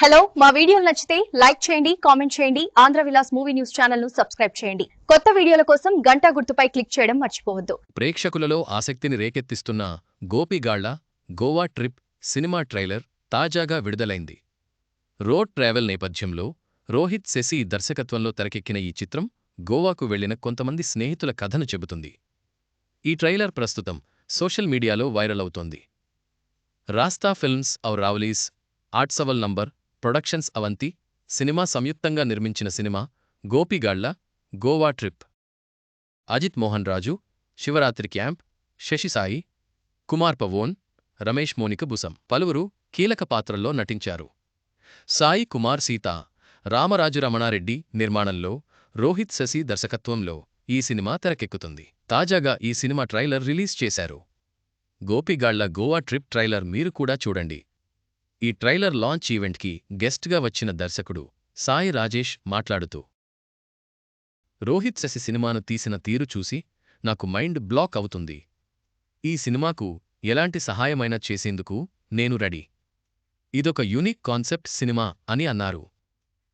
Hello మా వీడియోలు నచ్చితే లైక్ చేయండి కామెంట్ చేయండి ఆంధ్ర విలాస్ మూవీ న్యూస్ ఛానల్ను సబ్స్క్రైబ్ చేయండి. కొత్త వీడియోల కోసం గంటా గుర్తుపై క్లిక్ చేయడం మర్చిపోవద్దు. ప్రేక్షకులలో ఆసక్తిని రేకెత్తిస్తున్న Gopigalla Goa trip cinema trailer తాజాగా విడుదలైంది. రోడ్ ట్రావెల్ నేపథ్యంలో రోహిత్ శశి దర్శకత్వంలో తెరకెక్కిన ఈ చిత్రం గోవాకు వెళ్ళిన కొంతమంది స్నేహితుల కథను చెబుతుంది. ఈ ట్రైలర్ ప్రస్తుతం సోషల్ మీడియాలో వైరల్ అవుతోంది. రాస్తా ఫిల్మ్స్ ఔర్ రావలీస్ ఆట్సవల్ నంబర్ ప్రొడక్షన్స్ అవంతి సినిమా సంయుక్తంగా నిర్మించిన సినిమా గోపిగాళ్ళ గోవా ట్రిప్. అజిత్ మోహన్ రాజు శివరాత్రి క్యాంప్ శశిసాయి కుమార్ పవోన్ రమేష్ మోనిక బుసం పలువురు కీలక పాత్రల్లో నటించారు. సాయి కుమార్ సీత రామరాజు రమణారెడ్డి నిర్మాణంలో రోహిత్ శశి దర్శకత్వంలో ఈ సినిమా తెరకెక్కుతుంది. తాజాగా ఈ సినిమా ట్రైలర్ రిలీజ్ చేశారు. గోపిగాళ్ళ గోవా ట్రిప్ ట్రైలర్ మీరు కూడా చూడండి. ఈ ట్రైలర్ లాంచ్ ఈవెంట్కి గెస్ట్గా వచ్చిన దర్శకుడు సాయి రాజేష్ మాట్లాడుతూ రోహిత్ శశి సినిమాను తీసిన తీరు చూసి నాకు మైండ్ బ్లాక్ అవుతుంది. ఈ సినిమాకు ఎలాంటి సహాయమైనా చేసేందుకు నేను రెడీ. ఇదొక యూనిక్ కాన్సెప్ట్ సినిమా అని అన్నారు.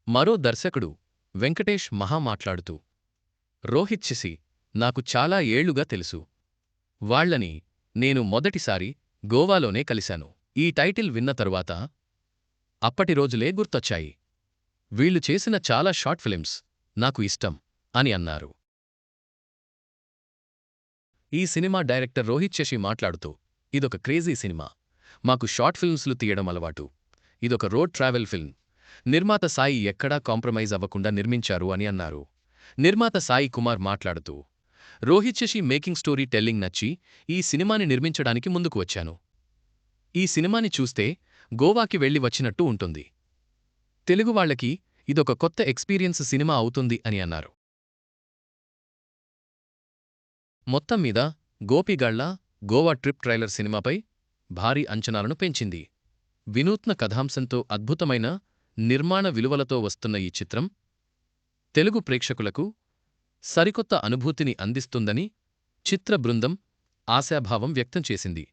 మరో దర్శకుడు వెంకటేష్ మహా మాట్లాడుతూ రోహిత్ శశి నాకు చాలా ఏళ్ళుగా తెలుసు. వాళ్ళని నేను మొదటిసారి గోవాలోనే కలిశాను. ఈ టైటిల్ విన్న తరువాత అప్పటి రోజులే గుర్తొచ్చాయి. వీళ్ళు చేసిన చాలా షార్ట్ ఫిలిమ్స్ నాకు ఇష్టం అని అన్నారు. ఈ సినిమా డైరెక్టర్ రోహిత్ శశి మాట్లాడుతూ ఇదొక క్రేజీ సినిమా. మాకు షార్ట్ ఫిల్మ్స్లు తీయడం అలవాటు. ఇదొక రోడ్ ట్రావెల్ ఫిల్మ్. నిర్మాత సాయి ఎక్కడా కాంప్రమైజ్ అవ్వకుండా నిర్మించారు అని అన్నారు. నిర్మాత సాయి కుమార్ మాట్లాడుతూ Rohith Sasi making story telling నచ్చి ఈ సినిమాని నిర్మించడానికి ముందుకు వచ్చాను. ఈ సినిమాని చూస్తే గోవాకి వెళ్ళి వచ్చినట్టు ఉంటుంది. తెలుగువాళ్ళకి ఇదొక కొత్త ఎక్స్పీరియన్స్ సినిమా అవుతుంది అని అన్నారు. మొత్తం మీద గోపిగాళ్ళ గోవా ట్రిప్ ట్రైలర్ సినిమాపై భారీ అంచనాలను పెంచింది. వినూత్న కథాంశంతో అద్భుతమైన నిర్మాణ విలువలతో వస్తున్న ఈ చిత్రం తెలుగు ప్రేక్షకులకు సరికొత్త అనుభూతిని అందిస్తుందని చిత్ర బృందం ఆశాభావం వ్యక్తం చేసింది.